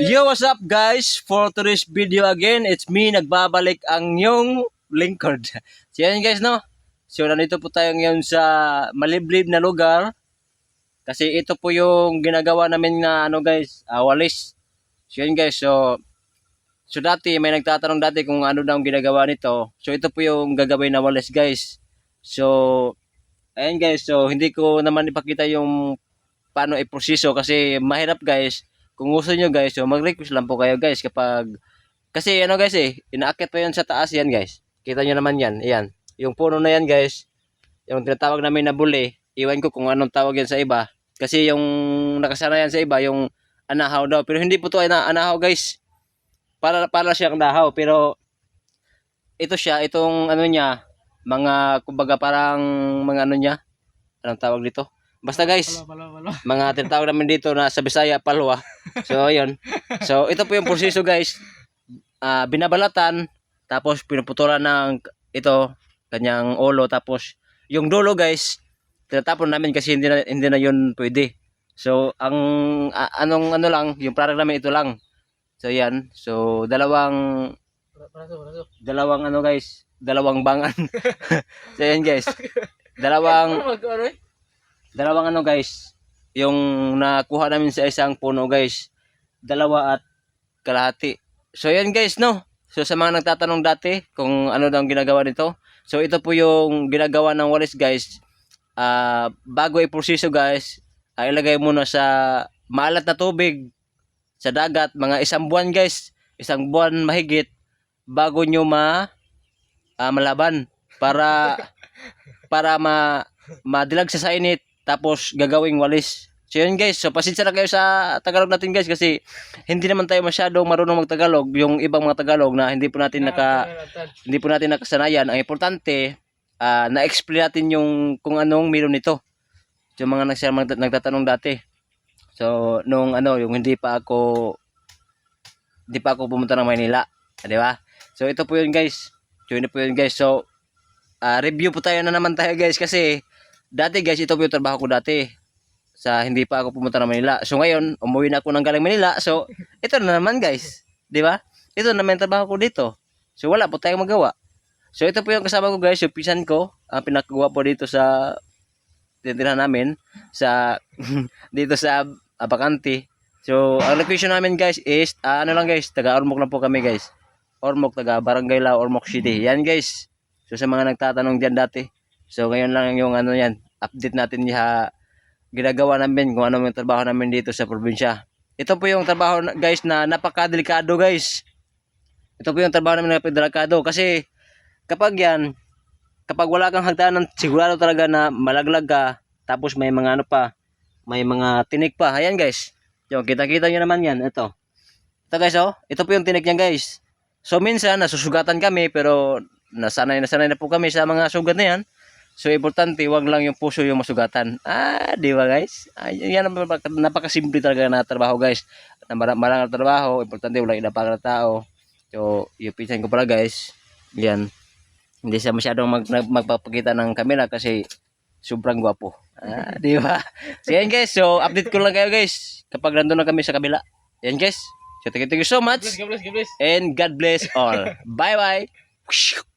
Yo, what's up guys? For today's video again, it's me, nagbabalik ang yung lingkod. So yan guys, no? So nandito po tayo ngayon sa maliblib na lugar. Kasi ito po yung ginagawa namin na ano guys, ah, walis. So yan guys, so So dati, may nagtatanong dati kung ano daw ang ginagawa nito. So ito po yung gagawin na walis guys. So, ayan guys, so hindi ko naman ipakita yung paano iproseso kasi mahirap guys. Kung gusto nyo guys, so mag-request lang po kayo guys kapag kasi ano guys eh, inaakit pa yan sa taas yan guys. Kita nyo naman yan, ayan. Yung puno na yan guys, yung tinatawag namin na buli, iwan ko kung anong tawag yan sa iba. Kasi yung nakasanayan sa iba, yung anahaw daw. Pero hindi po to ay na anahaw guys. Para, para siyang dahaw. Pero ito siya, itong ano niya, mga kumbaga parang mga ano niya, anong tawag dito? Basta guys, Pala, pala, pala. mga tinatawag namin dito na sa Bisaya, palwa. So, ayun. So, ito po yung proseso guys. Ah, binabalatan, tapos pinuputulan ng ito, kanyang ulo, tapos yung dulo guys, tinatapon namin kasi hindi na, hindi na yun pwede. So, ang a- anong ano lang, yung product namin ito lang. So, yan. So, dalawang dalawang ano guys, dalawang bangan. so, yan guys. Dalawang eh? dalawang ano guys, yung nakuha namin sa isang puno guys, dalawa at kalahati. So yan guys no. So sa mga nagtatanong dati kung ano daw ang ginagawa nito. So ito po yung ginagawa ng walis guys. Ah, bago iproseso guys, ay ilagay muna sa maalat na tubig sa dagat mga isang buwan guys, isang buwan mahigit bago nyo ma ah, malaban para para ma madilag sa init tapos gagawing walis. So yun guys, so pasensya na kayo sa Tagalog natin guys kasi hindi naman tayo masyado marunong magtagalog yung ibang mga Tagalog na hindi po natin naka hindi po natin nakasanayan. Ang importante ah, na-explain natin yung kung anong meron nito. Yung mga nagsya mag- nagtatanong dati. So nung ano, yung hindi pa ako hindi pa ako pumunta ng Maynila, di ba? So ito po yun guys. So yun po yun guys. So ah, review po tayo na naman tayo guys kasi dati guys ito po yung trabaho ko dati sa hindi pa ako pumunta ng Manila. So ngayon, umuwi na ako ng galing Manila. So ito na naman guys, 'di ba? Ito na naman trabaho ko dito. So wala po tayong magawa. So ito po yung kasama ko guys, yung pisan ko, ang pinakagawa po dito sa titirahan namin sa dito sa Abacante. So ang location namin guys is ah, ano lang guys, taga Ormoc lang po kami guys. Ormoc taga Barangay Lao, Ormoc City. Yan guys. So sa mga nagtatanong diyan dati. So ngayon lang yung ano yan, update natin ya ginagawa namin kung ano yung trabaho namin dito sa probinsya. Ito po yung trabaho guys na napakadelikado guys. Ito po yung trabaho namin na napakadelikado kasi kapag yan, kapag wala kang hagdanan, sigurado talaga na malaglag ka tapos may mga ano pa, may mga tinik pa. Ayan guys. Yung kita-kita nyo naman yan. Ito. Ito guys oh. Ito po yung tinik niya guys. So minsan nasusugatan kami pero nasanay na sanay na po kami sa mga sugat na yan. So, importante, wag lang yung puso yung masugatan. Ah, di ba guys? Ay, yan ang napaka- napakasimple talaga na trabaho guys. Na mara- marang na trabaho, importante walang inapang na tao. So, yung pinsan ko pala guys, yan. Hindi siya masyadong mag, magpapakita ng camera kasi sobrang gwapo. Ah, di ba? So, yan guys. So, update ko lang kayo guys. Kapag nandun na kami sa kabila. Yan guys. So, thank you, thank you so much. Bless, God bless, God bless. And God bless all. Bye-bye.